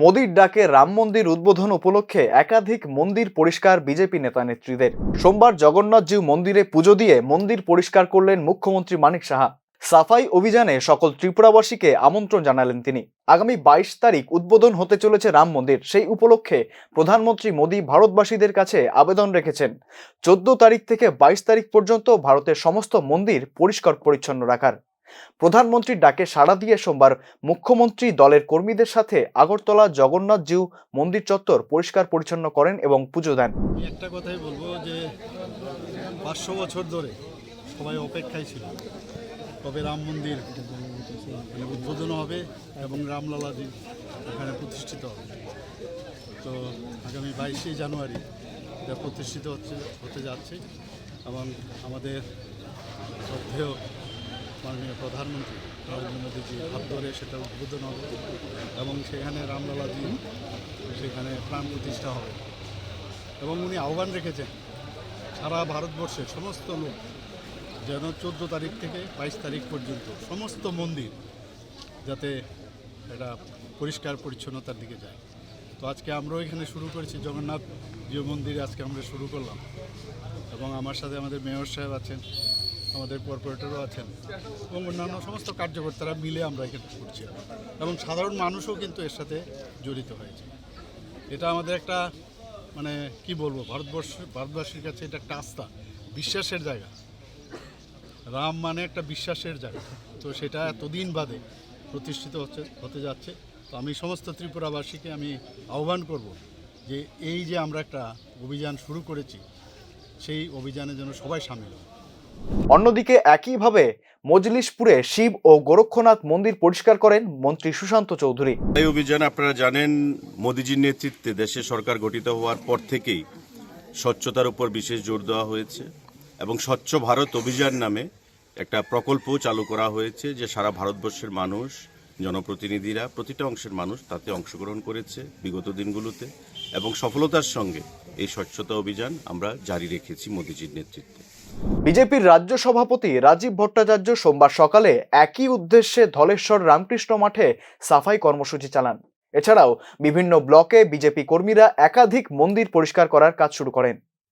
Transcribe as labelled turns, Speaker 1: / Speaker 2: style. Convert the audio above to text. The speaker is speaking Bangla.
Speaker 1: মোদির ডাকে রাম মন্দির উদ্বোধন উপলক্ষে একাধিক মন্দির পরিষ্কার বিজেপি নেতা নেত্রীদের। সোমবার জগন্নাথজিউ মন্দিরে পুজো দিয়ে মন্দির পরিষ্কার করলেন মুখ্যমন্ত্রী মানিক সাহা। সাফাই অভিযানে সকল ত্রিপুরাবাসীকে আমন্ত্রণ জানালেন তিনি। আগামী বাইশ তারিখ উদ্বোধন হতে চলেছে রাম মন্দির। সেই উপলক্ষে প্রধানমন্ত্রী মোদী ভারতবাসীদের কাছে আবেদন রেখেছেন। চোদ্দ তারিখ থেকে বাইশ তারিখ পর্যন্ত ভারতের সমস্ত মন্দির পরিষ্কার পরিচ্ছন্ন রাখার। প্রধানমন্ত্রীর ডাকে সাড়া দিয়ে সোমবার মুখ্যমন্ত্রী দলের কর্মীদের সাথে আগরতলা জগন্নাথজিউ মন্দির চত্বর পরিষ্কার পরিচ্ছন্ন করেন এবং পুজো দেন।
Speaker 2: একটা কথাই বলব যে পাঁচশো বছর ধরে সবাই অপেক্ষায় ছিল। কবে রাম মন্দির মানে উদ্বোধন হবে এবং রামলালাজি এখানে প্রতিষ্ঠিত হবে। তো আগামী বাইশে জানুয়ারি এটা প্রতিষ্ঠিত হচ্ছে, হতে যাচ্ছে এবং আমাদের শ্রদ্ধেয় মাননীয় প্রধানমন্ত্রী নরেন্দ্র মোদীজি হাত ধরে সেটা উদ্বোধন হবে এবং সেখানে রামলালাজি সেখানে প্রাণ প্রতিষ্ঠা হবে। এবং উনি আহ্বান রেখেছেন, সারা ভারতবর্ষের সমস্ত লোক যেন চোদ্দ তারিখ থেকে বাইশ তারিখ পর্যন্ত সমস্ত মন্দির যাতে এটা পরিষ্কার পরিচ্ছন্নতার দিকে যায়। তো আজকে আমরাও এখানে শুরু করেছি, জগন্নাথ জিও মন্দিরে আজকে আমরা শুরু করলাম। এবং আমার সাথে আমাদের মেয়র সাহেব আছেন আমাদের কর্পোরেটরও আছেন এবং অন্যান্য সমস্ত কার্যকর্তারা মিলে আমরা এখানে করছি এবং সাধারণ মানুষও কিন্তু এর সাথে জড়িত হয়েছে। এটা আমাদের একটা মানে কি বলব, ভারতবর্ষ, ভারতবাসীর কাছে এটা একটা আস্থা, বিশ্বাসের জায়গা। রাম মানে একটা বিশ্বাসের জায়গা। তো সেটা এতদিন বাদে প্রতিষ্ঠিত হচ্ছে, হতে যাচ্ছে। তো আমি সমস্ত ত্রিপুরাবাসীকে আমি আহ্বান করব যে এই যে আমরা একটা অভিযান শুরু করেছি, সেই অভিযানে যেন সবাই সামিল হয়।
Speaker 1: অন্যদিকে একইভাবে মজলিশপুরে শিব ও গোরক্ষনাথ মন্দির পরিষ্কার করেন মন্ত্রী সুশান্ত চৌধুরী।
Speaker 3: এই অভিযান আপনারা জানেন, মোদিজির নেতৃত্বে দেশে সরকার গঠিত হওয়ার পর থেকেই স্বচ্ছতার উপর বিশেষ জোর দেওয়া হয়েছে এবং স্বচ্ছ ভারত অভিযান নামে একটা প্রকল্প চালু করা হয়েছে যে সারা ভারতবর্ষের মানুষ, জনপ্রতিনিধিরা, প্রতিটা অংশের মানুষ তাতে অংশগ্রহণ করেছে বিগত দিনগুলোতে এবং সফলতার সঙ্গে এই স্বচ্ছতা অভিযান আমরা জারি রেখেছি মোদিজির নেতৃত্বে।
Speaker 1: বিজেপির রাজ্য সভাপতি রাজীব ভট্টাচার্য সোমবার সকালে একই উদ্দেশ্যে ধলেশ্বর রামকৃষ্ণ মাঠে সাফাই কর্মসূচি চালান। এছাড়াও বিভিন্ন ব্লকে বিজেপি কর্মীরা একাধিক মন্দির পরিষ্কার করার কাজ শুরু করেন।